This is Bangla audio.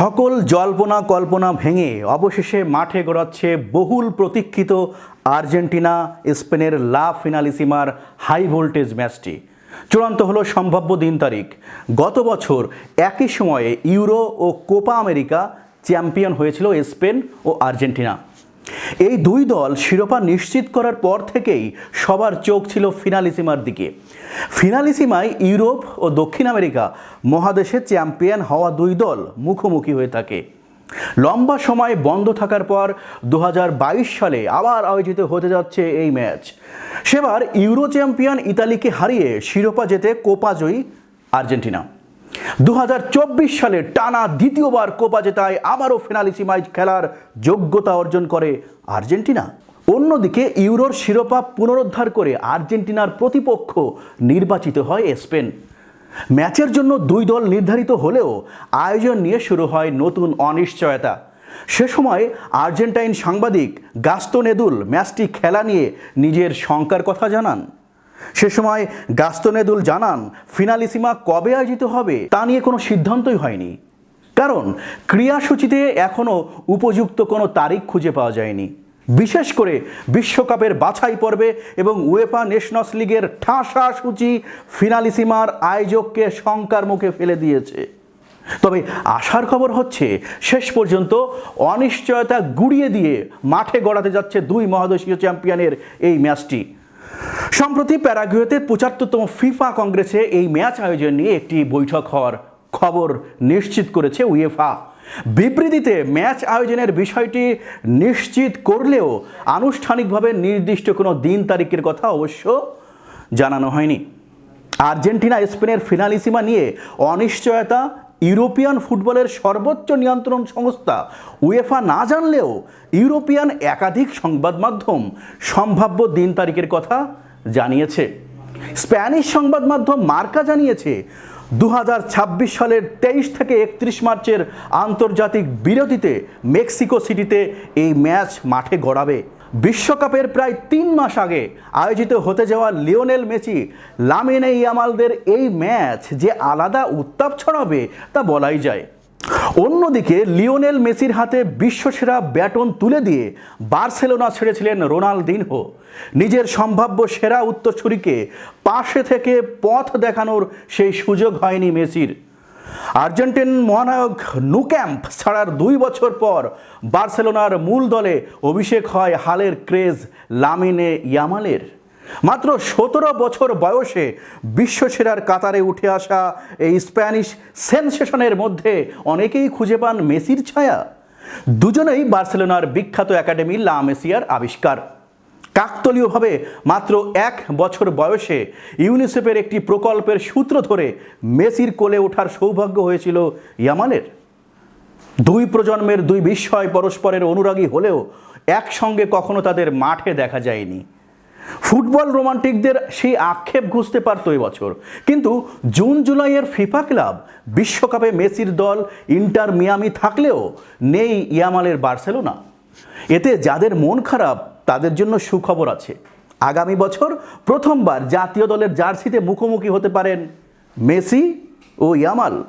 সকল জল্পনা কল্পনা ভেঙে অবশেষে মাঠে গড়াচ্ছে বহুল প্রতীক্ষিত আর্জেন্টিনা, স্পেনের লা ফিনালিসিমার হাই ভোল্টেজ ম্যাচটি। চূড়ান্ত হলো সম্ভাব্য দিন তারিখ। গত বছর একই সময়ে ইউরো ও কোপা আমেরিকা চ্যাম্পিয়ন হয়েছিল স্পেন ও আর্জেন্টিনা। এই দুই দল শিরোপা নিশ্চিত করার পর থেকেই সবার চোখ ছিল ফিনালিসিমার দিকে। ফিনালিসিমায় ইউরোপ ও দক্ষিণ আমেরিকা মহাদেশের চ্যাম্পিয়ন হওয়া দুই দল মুখোমুখি হয়ে থাকে। লম্বা সময় বন্ধ থাকার পর দু হাজার বাইশ সালে আবার আয়োজিত হতে যাচ্ছে এই ম্যাচ। সেবার ইউরো চ্যাম্পিয়ন ইতালিকে হারিয়ে শিরোপা জেতে কোপা জয়ী আর্জেন্টিনা। দু হাজার চব্বিশ সালে টানা দ্বিতীয়বার কোপা জেতায় আবারও ফিনালিসিমাইজ খেলার যোগ্যতা অর্জন করে আর্জেন্টিনা। অন্যদিকে ইউরোর শিরোপা পুনরুদ্ধার করে আর্জেন্টিনার প্রতিপক্ষ নির্বাচিত হয় স্পেন। ম্যাচের জন্য দুই দল নির্ধারিত হলেও আয়োজন নিয়ে শুরু হয় নতুন অনিশ্চয়তা। সে সময় আর্জেন্টাইন সাংবাদিক গাস্তোন এদুল ম্যাচটি খেলা নিয়ে নিজের শঙ্কার কথা জানান। সে সময় গাস্তনেদুল জানান, ফিনালিসিমা কবে আয়োজিত হবে তা নিয়ে কোনো সিদ্ধান্তই হয়নি। কারণ ক্রিয়াসূচিতে এখনও উপযুক্ত কোনো তারিখ খুঁজে পাওয়া যায়নি। বিশেষ করে বিশ্বকাপের বাছাই পর্বে এবং উয়েফা নেশনস লিগের ঠাসা সূচি ফিনালিসিমার আয়োজককে শঙ্কার মুখে ফেলে দিয়েছে। তবে আশার খবর হচ্ছে, শেষ পর্যন্ত অনিশ্চয়তা গুড়িয়ে দিয়ে মাঠে গড়াতে যাচ্ছে দুই মহাদেশীয় চ্যাম্পিয়নের এই ম্যাচটি। সম্প্রতি প্যারাগুয়েতে পঁচাত্তরতম ফিফা কংগ্রেসে এই ম্যাচ আয়োজন নিয়ে একটি বৈঠক হওয়ার খবর নিশ্চিত করেছে উয়েফা। বিবৃতিতে ম্যাচ আয়োজনের বিষয়টি নিশ্চিত করলেও আনুষ্ঠানিকভাবে নির্দিষ্ট কোনো দিন তারিখের কথা অবশ্য জানানো হয়নি। আর্জেন্টিনা স্পেনের ফিনালিসিমা নিয়ে অনিশ্চয়তা ইউরোপিয়ান ফুটবলের সর্বোচ্চ নিয়ন্ত্রণ সংস্থা উয়েফা না জানলেও ইউরোপিয়ান একাধিক সংবাদ মাধ্যম সম্ভাব্য দিন তারিখের কথা জানিয়েছে। স্প্যানিশ সংবাদ মাধ্যম মার্কা জানিয়েছে দু হাজার ছাব্বিশ সালের তেইশ থেকে একত্রিশ মার্চের আন্তর্জাতিক বিরতিতে মেক্সিকো সিটিতে এই ম্যাচ মাঠে গড়াবে। বিশ্বকাপের প্রায় তিন মাস আগে আয়োজিত হতে যাওয়া লিওনেল মেসি, লামিনে ইয়ামালদের এই ম্যাচ যে আলাদা উত্তাপ ছড়াবে তা বলাই যায়। অন্যদিকে লিওনেল মেসির হাতে বিশ্বসেরা ব্যাটন তুলে দিয়ে বার্সেলোনা ছেড়েছিলেন রোনালদিনহো। নিজের সম্ভাব্য সেরা উত্তরসূরিকে পাশে থেকে পথ দেখানোর সেই সুযোগ হয়নি মেসির। আর্জেন্টিন মহানায়ক নুক্যাম্প ছাড়ার দুই বছর পর বার্সেলোনার মূল দলে অভিষেক হয় হালের ক্রেজ লামিনে ইয়ামালের। মাত্র সতেরো বছর বয়সে বিশ্বসেরার কাতারে উঠে আসা এই স্প্যানিশ সেনসেশনের মধ্যে অনেকেই খুঁজে পান মেসির ছায়া। দুজনেই বার্সেলোনার বিখ্যাত একাডেমি লা মেসিয়ার আবিষ্কার। কাকতলীয়ভাবে মাত্র এক বছর বয়সে ইউনিসেফের একটি প্রকল্পের সূত্র ধরে মেসির কোলে ওঠার সৌভাগ্য হয়েছিল ইয়ামালের। দুই প্রজন্মের দুই বিস্ময় পরস্পরের অনুরাগী হলেও একসঙ্গে কখনো তাদের মাঠে দেখা যায়নি। ফুটবল রোমান্টিকদের সেই আক্ষেপ ঘুষতে পারত বছর। কিন্তু জুন, জুলাইয়ের ফিফা ক্লাব বিশ্বকাপে মেসির দল ইন্টার মিয়ামি থাকলেও নেই ইয়ামালের বার্সেলোনা। এতে যাদের মন খারাপ তাদের জন্য সুখবর আছে। আগামী বছর প্রথমবার জাতীয় দলের জার্সিতে মুখোমুখি হতে পারেন মেসি ও ইয়ামাল।